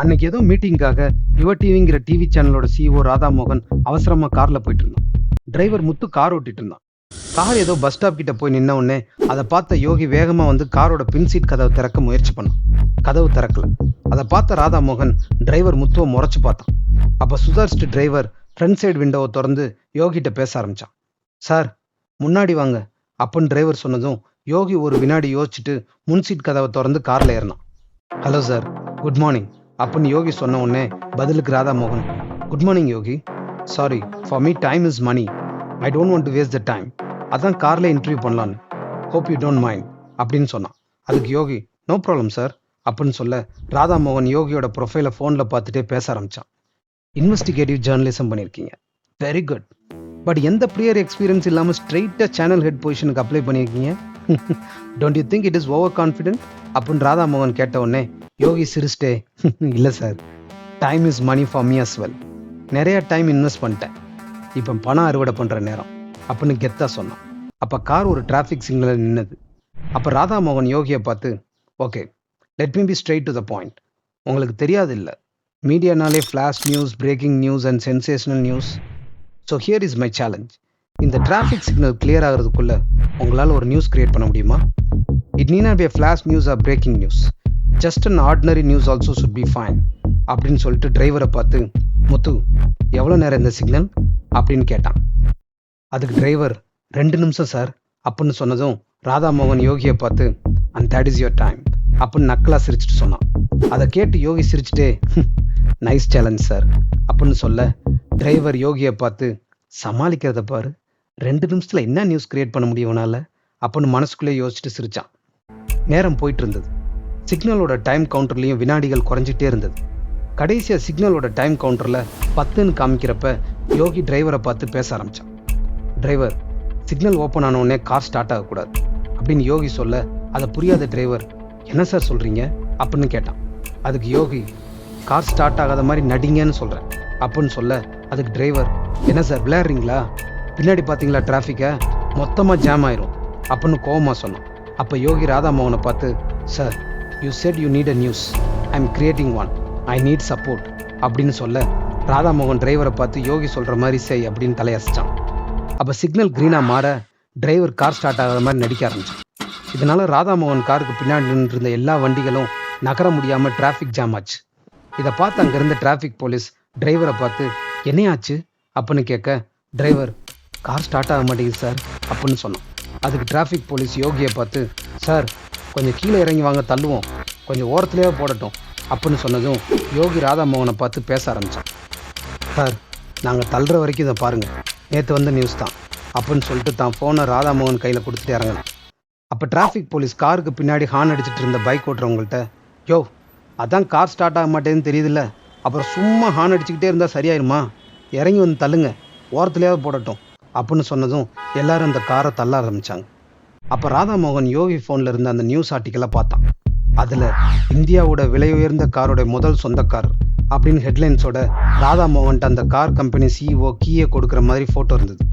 அன்னைக்கு ஏதோ மீட்டிங்காக யுவ டிவிங்கிற டிவி சேனலோட சிஓ ராதாமோகன் அவசரமா கார்ல போயிட்டு இருந்தான் டிரைவர் முத்து கார் ஓட்டிட்டு இருந்தான் கார் ஏதோ பஸ் ஸ்டாப் கிட்ட போய் நின்ன உடனே அதை பார்த்த யோகி வேகமா வந்து காரோட பின் சீட் கதவை திறக்க முயற்சி பண்ணான். கதவு திறக்கல. அதை பார்த்த ராதாமோகன் டிரைவர் முத்துவை முறைச்சு பார்த்தான். அப்ப சுதாரிச்சுட்டு டிரைவர் ஃப்ரண்ட் சைடு விண்டோவை திறந்து யோகிட்ட பேச ஆரம்பிச்சான். சார் முன்னாடி வாங்க. அப்படின்னு டிரைவர் சொன்னதும் யோகி ஒரு வினாடி யோசிச்சுட்டு முன் சீட் கதவை திறந்து கார்ல ஏறினான். ஹலோ சார் குட் மார்னிங் அப்படின்னு யோகி சொன்ன உடனே பதிலுக்கு ராதா மோகன் good morning Yogi. Sorry for me time is money I don't want to waste the time அதான் கார்ல இன்டர்வியூ பண்ணலான்னு. ஹோப் யூ டோன்ட் மைண்ட் அப்படின்னு சொன்னான். அதுக்கு யோகி நோ ப்ராப்ளம் சார் அப்படின்னு சொல்ல ராதா மோகன் யோகியோட ப்ரொஃபைலை ஃபோனில் பார்த்துட்டே பேச ஆரம்பிச்சான். இன்வெஸ்டிகேட்டிவ் ஜேர்னலிசம் பண்ணியிருக்கீங்க வெரி குட் பட் எந்த ப்ரியர் எக்ஸ்பீரியன்ஸ் இல்லாமல் ஸ்ட்ரெயிட்டாக சேனல் ஹெட் பொசிஷனுக்கு அப்ளை பண்ணியிருக்கீங்க don't you think it is over confident அப்படின்னு ராதா மோகன் கேட்ட உடனே யோகி சிரிச்சிட்டே. இல்லை sir. Time is money for me as well நிறைய டைம் இன்வெஸ்ட் பண்ணிட்டேன். இப்போ பணம் அறுவடை பண்ணுற நேரம். அப்படின்னு கெத்தா சொன்னான். அப்போ கார் ஒரு டிராஃபிக் சிக்னலில் நின்னது. அப்போ ராதா மோகன் யோகியை பார்த்து okay let me be straight to the point உங்களுக்கு தெரியாது இல்லை. மீடியானாலே flash news breaking news and sensational news so here is my challenge இந்த டிராஃபிக் சிக்னல் கிளியர் ஆகிறதுக்குள்ள உங்களால் ஒரு நியூஸ் கிரியேட் பண்ண முடியுமா? It need not be flash news or breaking news just an ordinary news also should be fine அப்படின்னு சொல்லிட்டு டிரைவரை பார்த்து முத்து எவ்வளோ நேரம் இந்த சிக்னல் அப்படின்னு கேட்டான். அதுக்கு டிரைவர் ரெண்டு நிமிஷம் சார் அப்படின்னு சொன்னதும் ராதா மோகன் யோகியை பார்த்து and that is your time அப்படின்னு நக்கலா சிரிச்சுட்டு சொன்னான். அதை கேட்டு யோகி சிரிச்சிட்டே நைஸ் சேலஞ்ச் சார் அப்படின்னு சொல்ல டிரைவர் யோகியை பார்த்து சமாளிக்கிறத பாரு. ரெண்டு நிமிஷத்தில் என்ன நியூஸ் கிரியேட் பண்ண முடியும் உன்னால? அப்படின்னு மனசுக்குள்ளே யோசிச்சுட்டு சிரிச்சான். நேரம் போயிட்டு இருந்தது சிக்னலோட டைம் கவுண்டர்லேயும் வினாடிகள் குறைஞ்சிட்டே இருந்தது. கடைசியாக சிக்னலோட டைம் கவுண்டரில் பத்துன்னு காமிக்கிறப்ப யோகி டிரைவரை பார்த்து பேச ஆரம்பித்தான் டிரைவர் சிக்னல் ஓப்பன் ஆன உடனே கார் ஸ்டார்ட் ஆகக்கூடாது அப்படின்னு யோகி சொல்ல அதை புரியாத டிரைவர் என்ன சார் சொல்கிறீங்க அப்படின்னு கேட்டான். அதுக்கு யோகி கார் ஸ்டார்ட் ஆகாத மாதிரி நடிங்கன்னு சொல்கிறேன் அப்படின்னு சொல்ல அதுக்கு டிரைவர் என்ன சார் விளையாடுறீங்களா? பின்னாடி பார்த்தீங்களா டிராஃபிக்கை? மொத்தமாக ஜாம் ஆயிரும் அப்படின்னு கோபமாக சொன்னான். அப்போ யோகி ராதா மோகனை பார்த்து sir you said you need a news I am creating one I need support அப்படின்னு சொல்ல ராதா மோகன் டிரைவரை பார்த்து யோகி சொல்கிற மாதிரி செய் அப்படின்னு தலையசிச்சான். அப்போ சிக்னல் க்ரீனாக மாற டிரைவர் கார் ஸ்டார்ட் ஆகாத மாதிரி நடிக்க ஆரம்பிச்சான். இதனால் ராதா மோகன் காருக்கு பின்னாடி நின்றுருந்த எல்லா வண்டிகளும் நகர முடியாமல் டிராஃபிக் ஜாம் ஆச்சு. இதை பார்த்து அங்கே இருந்த டிராஃபிக் போலீஸ் டிரைவரை பார்த்து என்னையாச்சு? அப்படின்னு கேட்க டிரைவர் கார் ஸ்டார்ட் ஆக மாட்டேங்குது சார் அப்படின்னு சொன்னான். அதுக்கு டிராஃபிக் போலீஸ் யோகியை பார்த்து சார் கொஞ்சம் கீழே இறங்கி வாங்க தள்ளுவோம். கொஞ்சம் ஓரத்துலேயே போடட்டும் அப்படின்னு சொன்னதும் யோகி ராதா மோகனை பார்த்து பேச ஆரம்பித்தான் சார் நாங்கள் தள்ளுற வரைக்கும் இதை பாருங்கள் நேற்று வந்த நியூஸ் தான். அப்படின்னு சொல்லிட்டு தான் ஃபோனை ராதா மோகன் கையில் கொடுத்துட்டு இறங்கினேன். அப்போ டிராஃபிக் போலீஸ் காருக்கு பின்னாடி ஹார்ன் அடிச்சிட்டு இருந்த பைக் ஓட்டுறவங்கள்ட்ட யோ அதான் கார் ஸ்டார்ட் ஆக மாட்டேன்னு தெரியுதுல்ல. அப்புறம் சும்மா ஹார்ன் அடிச்சுக்கிட்டே இருந்தால் சரியாயிருமா? இறங்கி வந்து தள்ளுங்க. ஓரத்துலேயாவது போடட்டும். அப்படின்னு சொன்னதும் எல்லாரும் அந்த காரை தள்ள ஆரம்பிச்சாங்க. அப்போ ராதாமோகன் யோகி ஃபோனில் இருந்த அந்த நியூஸ் ஆர்டிக்கலை பார்த்தான். அதில் இந்தியாவோட விலை உயர்ந்த காரோட முதல் சொந்தக்காரர் அப்படின்னு ஹெட்லைன்ஸோட ராதாமோகன்ட்ட அந்த கார் கம்பெனி சிஇஓ கீயை கொடுக்குற மாதிரி ஃபோட்டோ இருந்தது.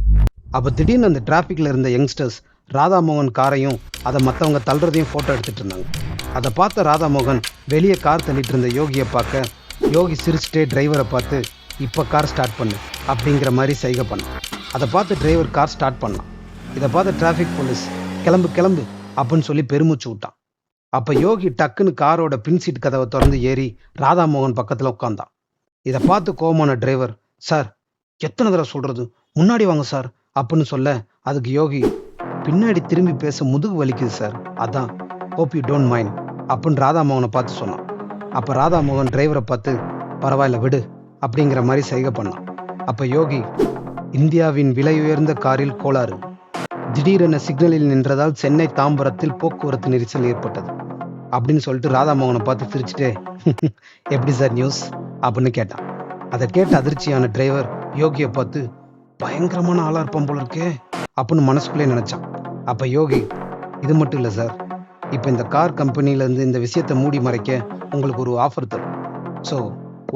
அப்போ திடீர்னு அந்த டிராஃபிக்கில் இருந்த யங்ஸ்டர்ஸ் ராதாமோகன் காரையும் அதை மற்றவங்க தள்ளுறதையும் ஃபோட்டோ எடுத்துட்டு இருந்தாங்க. அதை பார்த்த ராதாமோகன் வெளியே கார் தள்ளிட்டு இருந்த யோகியை பார்க்க யோகி சிரிச்சுட்டே டிரைவரை பார்த்து இப்போ கார் ஸ்டார்ட் பண்ணு அப்படிங்கிற மாதிரி சைகை பண்ணான். அதை பார்த்து டிரைவர் கார் ஸ்டார்ட் பண்ணான். இதை பார்த்து டிராஃபிக் போலீஸ் கிளம்பு கிளம்பு அப்படின்னு சொல்லி பெருமூச்சு விட்டான். அப்போ யோகி டக்குன்னு காரோட பின் சீட் கதவை திறந்து ஏறி ராதாமோகன் பக்கத்தில் உட்காந்தான் இதை பார்த்து கோவமான டிரைவர் சார் எத்தனை தடவை சொல்கிறது முன்னாடி வாங்க சார் அப்படின்னு சொல்ல அதுக்கு யோகி பின்னாடி திரும்பி பேச முதுகு வலிக்குது சார். அதான். ஹோப் யூ டோன்ட் மைண்ட் அப்படின்னு ராதாமோகனை பார்த்து சொன்னான். அப்போ ராதாமோகன் டிரைவரை பார்த்து பரவாயில்ல விடு அப்படிங்கிற மாதிரி சைகை பண்ணான். அப்போ யோகி இந்தியாவின் விலை உயர்ந்த காரில் கோளாறு. திடீரென சிக்னலில் நின்றதால் சென்னை தாம்பரத்தில் போக்குவரத்து நெரிசல் ஏற்பட்டது. அப்படின்னு சொல்லிட்டு ராதாமோகனை பார்த்து சிரிச்சுட்டே எப்படி சார் நியூஸ்? அப்படின்னு கேட்டான். அதை கேட்ட அதிர்ச்சியான டிரைவர் யோகியை பார்த்து பயங்கரமான ஆளாக இருப்பான் போல இருக்கே அப்படின்னு மனசுக்குள்ளே நினச்சான். அப்போ யோகி இது மட்டும் இல்லை சார் இப்போ இந்த கார் கம்பெனியிலேருந்து இந்த விஷயத்தை மூடி மறைக்க உங்களுக்கு ஒரு ஆஃபர் தரும். ஸோ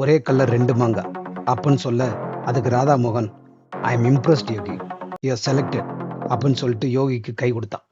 ஒரே கல்லர் ரெண்டு மாங்கா அப்படின்னு சொல்ல அதுக்கு ராதா மோகன் I am impressed Yogi you selected அப்படின்னு சொல்லிட்டு யோகிக்கு கை கொடுத்தான்.